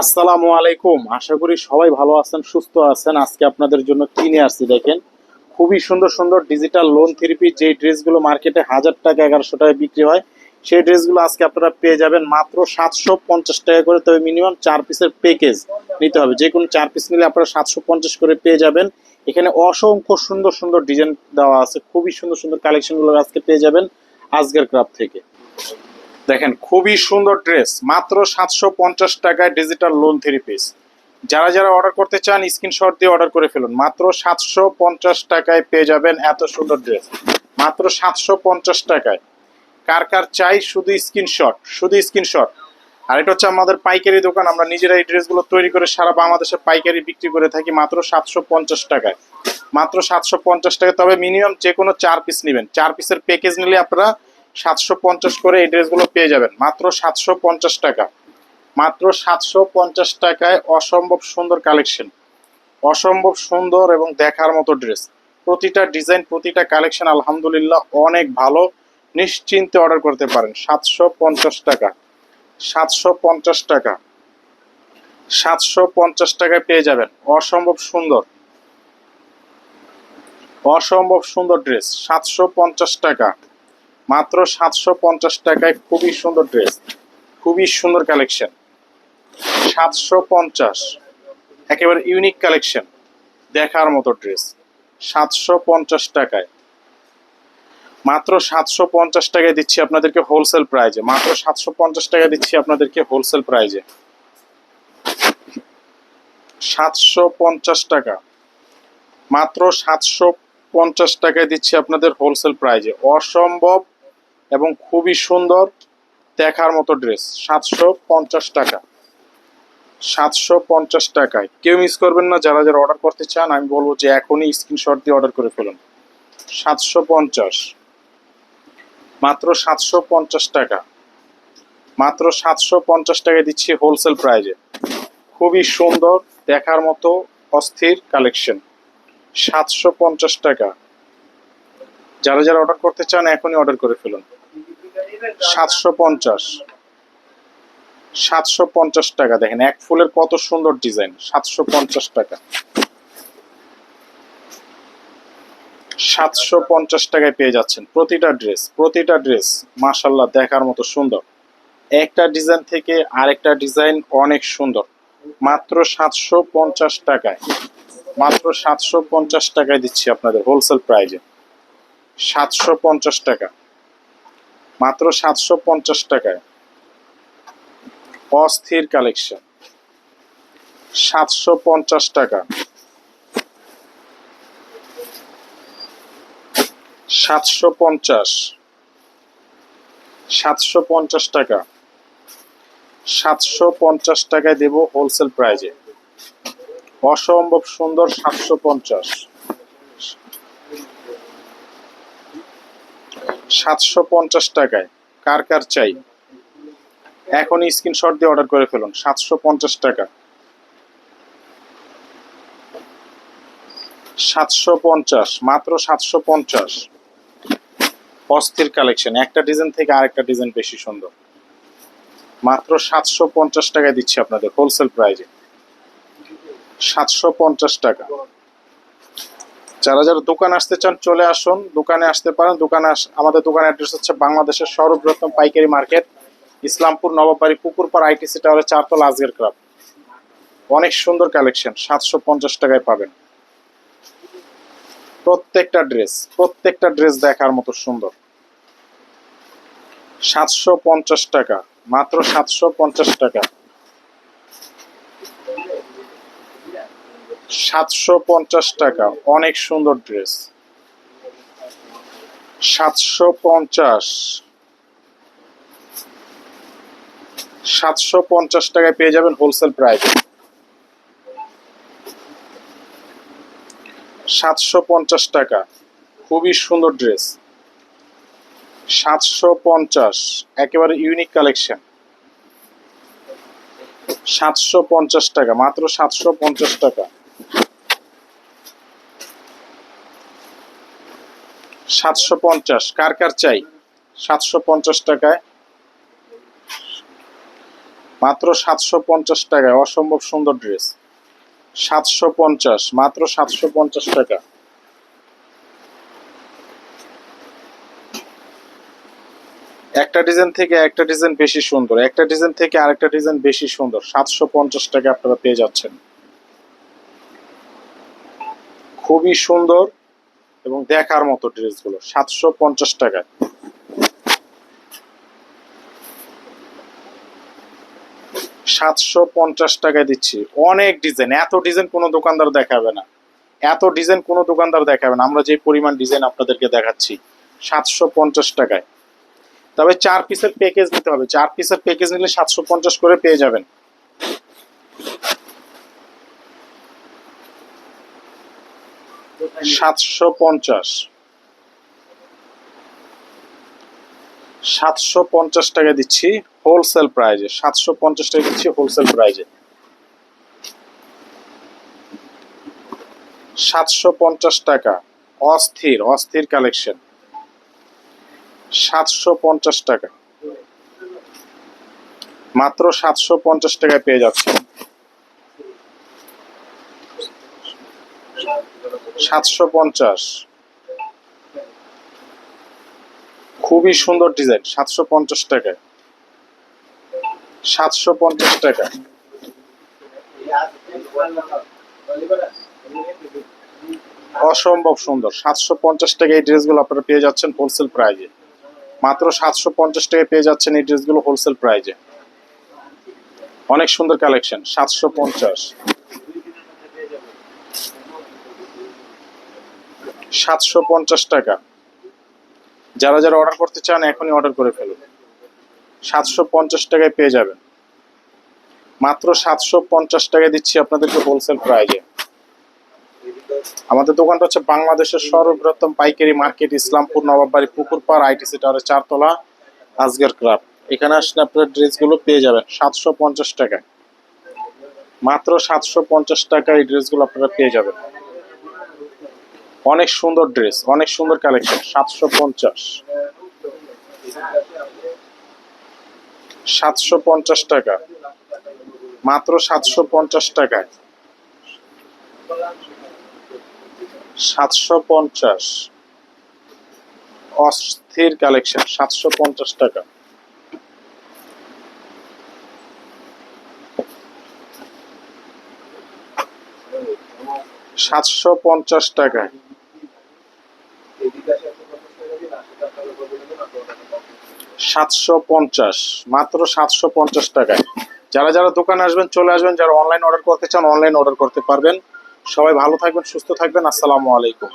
আসসালামু আলাইকুম। আশা করি সবাই ভালো আছেন, সুস্থ আছেন। আজকে আপনাদের জন্য কি নিয়ে আসছি দেখেন? খুবই সুন্দর সুন্দর ডিজিটাল লোন থেরাপি যে ড্রেসগুলো মার্কেটে হাজার টাকা, এগারোশো টাকা বিক্রি হয়, সেই ড্রেসগুলো আজকে আপনারা পেয়ে যাবেন মাত্র সাতশো পঞ্চাশ টাকা করে। তবে মিনিমাম চার পিসের প্যাকেজ নিতে হবে। যে কোনো চার পিস নিলে আপনারা সাতশো পঞ্চাশ করে পেয়ে যাবেন। এখানে অসংখ্য সুন্দর সুন্দর ডিজাইন দেওয়া আছে। খুবই সুন্দর সুন্দর কালেকশনগুলো আজকে পেয়ে যাবেন আজকের ক্রাফ থেকে। দেখেন, খুবই সুন্দর ড্রেস, মাত্র সাতশো পঞ্চাশ টাকায় ডিজিটাল লোন থ্রি পিস যারা যারা অর্ডার করতে চান স্ক্রিনশট দিয়ে অর্ডার করে ফেলুন। মাত্র সাতশো পঞ্চাশ টাকায় পেয়ে যাবেন এত সুন্দর ড্রেস। মাত্র সাতশো পঞ্চাশ টাকায়। কার কার চাই, শুধু স্ক্রিনশট শুধু স্ক্রিনশট আর এটা হচ্ছে আমাদের পাইকারি দোকান, আমরা নিজেরা এই ড্রেসগুলো তৈরি করে সারা বাংলাদেশে পাইকারি বিক্রি করে থাকি মাত্র সাতশো পঞ্চাশ টাকায়। মাত্র সাতশো পঞ্চাশ টাকা তবে মিনিমাম যে কোনো চার পিস নেবেন। চার পিসের প্যাকেজ নিলে আপনারা সাতশো পঞ্চাশ করে এই ড্রেসগুলো পেয়ে যাবেন। মাত্র সাতশো পঞ্চাশ টাকা। মাত্র সাতশো পঞ্চাশ টাকায় অসম্ভব সুন্দর কালেকশন। অসম্ভব সুন্দর এবং দেখার মতো ড্রেস। প্রতিটা ডিজাইন, প্রতিটা কালেকশন আলহামদুলিল্লাহ অনেক ভালো। নিশ্চিন্তে অর্ডার করতে পারেন। সাতশো পঞ্চাশ টাকা। সাতশো পঞ্চাশ টাকা। সাতশো পঞ্চাশ টাকায় পেয়ে যাবেন। অসম্ভব সুন্দর। অসম্ভব সুন্দর ড্রেস। সাতশো পঞ্চাশ টাকা। মাত্র সাতশো পঞ্চাশ টাকায় খুবই সুন্দর ড্রেস খুবই সুন্দর কালেকশন সাতশো পঞ্চাশ, একেবারে ইউনিক কালেকশন দেখার মতো ড্রেস সাতশো পঞ্চাশ টাকায়। মাত্র সাতশো পঞ্চাশ টাকায় দিচ্ছি আপনাদেরকে হোলসেল প্রাইজে মাত্র সাতশো পঞ্চাশ টাকা দিচ্ছি আপনাদেরকে হোলসেল প্রাইজে সাতশো পঞ্চাশ টাকা, মাত্র সাতশো পঞ্চাশ টাকায় দিচ্ছি আপনাদের হোলসেল প্রাইজে অসম্ভব এবং খুবই সুন্দর দেখার মতো ড্রেস। সাতশো পঞ্চাশ টাকা। সাতশো পঞ্চাশ টাকায়। কেউ মিস করবেন না, যারা যারা অর্ডার করতে চান, আমি বলব যে এখনই স্ক্রিনশট দিয়ে অর্ডার করে ফেলুন। সাতশো পঞ্চাশ। মাত্র সাতশো পঞ্চাশ টাকা। মাত্র সাতশো পঞ্চাশ টাকায় দিচ্ছি হোলসেল প্রাইজে খুবই সুন্দর, দেখার মতো অস্থির কালেকশন সাতশো পঞ্চাশ টাকা। যারা যারা অর্ডার করতে চান, এখনই অর্ডার করে ফেলুন। সাতশো পঞ্চাশ। সাতশো পঞ্চাশ টাকা, দেখেন এক ফুলের কত সুন্দর ডিজাইন, সাতশো পঞ্চাশ টাকা। সাতশো পঞ্চাশ টাকায় পেয়ে যাচ্ছেন প্রতিটা ড্রেস প্রতিটা ড্রেস মাশাল্লাহ দেখার মতো সুন্দর। একটা ডিজাইন থেকে আরেকটা ডিজাইন অনেক সুন্দর। মাত্র সাতশো পঞ্চাশ টাকায়, মাত্র সাতশো পঞ্চাশ টাকায় দিচ্ছি আপনাদের হোলসেল প্রাইজে। সাতশো পঞ্চাশ টাকা। মাত্র সাতশো পঞ্চাশ টাকায়। অস্থির কালেকশন। সাতশো পঞ্চাশ টাকা। সাতশো পঞ্চাশ। সাতশো পঞ্চাশ টাকা। সাতশো পঞ্চাশ টাকায় দেব হোলসেল প্রাইজে অসম্ভব সুন্দর সাতশো পঞ্চাশ। সাতশো পঞ্চাশ টাকায়। কার কার চাই? এখনই স্ক্রিনশট দিয়ে অর্ডার করে ফেলুন, সাতশো পঞ্চাশ টাকা। সাতশো পঞ্চাশ, মাত্র সাতশো পঞ্চাশ। অস্থির কালেকশন একটা ডিজাইন থেকে আরেকটা ডিজাইন বেশি সুন্দর। মাত্র সাতশো পঞ্চাশ টাকায় দিচ্ছি আপনাদের হোলসেল প্রাইজে সাতশো পঞ্চাশ টাকা। যারা যারা দোকান আসতে চান, চলে আসুন। দোকানে আসতে পারেন। দোকানে আমাদের দোকান অ্যাড্রেস হচ্ছে বাংলাদেশের সর্ববৃহত্তম পাইকারি মার্কেট, ইসলামপুর নবাবাড়ি পুকুরপাড় আইটিসি টাওয়ারের চারতলা আজগের ক্লাব। অনেক সুন্দর কালেকশন, সাতশো পঞ্চাশ টাকায় পাবেন। প্রত্যেকটা ড্রেস প্রত্যেকটা ড্রেস দেখার মতো সুন্দর। সাতশো পঞ্চাশ টাকা, মাত্র সাতশো পঞ্চাশ টাকা। সাতশো পঞ্চাশ টাকা। অনেক সুন্দর ড্রেস। সাতশো পঞ্চাশ। সাতশো পঞ্চাশ টাকায় পেয়ে যাবেন হোলসেল প্রাইস সাতশো পঞ্চাশ টাকা। খুবই সুন্দর ড্রেস। সাতশো পঞ্চাশ। একেবারে ইউনিক কালেকশন সাতশো পঞ্চাশ টাকা, মাত্র সাতশো পঞ্চাশ টাকা। সাতশো পঞ্চাশ। কার কার চাই? সাতশো পঞ্চাশ টাকায়। মাত্র সাতশো পঞ্চাশ টাকায়। অসম্ভব সুন্দর ড্রেস সাতশো পঞ্চাশ, মাত্র সাতশো পঞ্চাশ টাকা। একটা ডিজাইন থেকে একটা ডিজাইন বেশি সুন্দর। একটা ডিজাইন থেকে আরেকটা ডিজাইন বেশি সুন্দর। সাতশো পঞ্চাশ টাকা আপনারা পেয়ে যাচ্ছেন। খুবই সুন্দর। এবং দেখার মতো ড্রেসগুলো, সাতশো পঞ্চাশ টাকায়। সাতশো পঞ্চাশ টাকায় দিচ্ছি। অনেক ডিজাইন। এত ডিজাইন কোনো দোকানদার দেখাবে না। এত ডিজাইন কোনো দোকানদার দেখাবে না। আমরা যে পরিমাণ ডিজাইন আপনাদেরকে দেখাচ্ছি, সাতশো পঞ্চাশ টাকায়। তবে চার পিসের প্যাকেজ নিতে হবে। চার পিসের প্যাকেজ নিলে সাতশো পঞ্চাশ করে পেয়ে যাবেন। সাতশো পঞ্চাশ। সাতশো পঞ্চাশ টাকা দিচ্ছি হোলসেল প্রাইজে সাতশো পঞ্চাশ টাকা দিচ্ছি হোলসেল প্রাইজে সাতশো পঞ্চাশ টাকা অস্থির অস্থির কালেকশন সাতশো পঞ্চাশ টাকা। মাত্র সাতশো পঞ্চাশ টাকায় পেয়ে যাচ্ছে। সাতশো পঞ্চাশ। খুবই সুন্দর ডিজাইন, সাতশো পঞ্চাশ টাকায়। সাতশো পঞ্চাশ টাকা। অসম্ভব সুন্দর, সাতশো পঞ্চাশ টাকা এই ড্রেসগুলো আপনারা পেয়ে যাচ্ছেন হোলসেল প্রাইজে মাত্র সাতশো পঞ্চাশ টাকায় পেয়ে যাচ্ছেন এই ড্রেসগুলো হোলসেল প্রাইজে অনেক সুন্দর কালেকশন সাতশো পঞ্চাশ। সাতশো পঞ্চাশ টাকা। যারা যারা অর্ডার করতে চান, এখনই অর্ডার করে ফেলুন। সাতশো পঞ্চাশ টাকায় পেয়ে যাবেন। মাত্র সাতশো পঞ্চাশ টাকায় দিচ্ছি আপনাদেরকে হোলসেল প্রাইজে আমাদের দোকানটা হচ্ছে বাংলাদেশের সর্ববৃহত্তম পাইকারি মার্কেট, ইসলামপুর, নবাববাড়ি, পুকুরপাড় আইটিসি টাওয়ারের চারতলা, আজগর ক্রাফট। এখানে আসলে আপনার ড্রেসগুলো পেয়ে যাবেন সাতশো পঞ্চাশ টাকায়। মাত্র সাতশো পঞ্চাশ টাকা এই ড্রেসগুলো আপনারা পেয়ে যাবেন। অনেক সুন্দর ড্রেস, অনেক সুন্দর কালেকশন সাতশো পঞ্চাশ। সাতশো পঞ্চাশ টাকা। মাত্র সাতশো পঞ্চাশ টাকায়। সাতশো পঞ্চাশ। অস্থির কালেকশন সাতশো পঞ্চাশ টাকা। সাতশো পঞ্চাশ টাকায়। সাতশো পঞ্চাশ, মাত্র সাতশো পঞ্চাশ টাকায়। যারা যারা দোকানে আসবেন, চলে আসবেন, যারা অনলাইন অর্ডার করতে চান অনলাইন অর্ডার করতে পারবেন। সবাই ভালো থাকবেন, সুস্থ থাকবেন। আসসালামু আলাইকুম।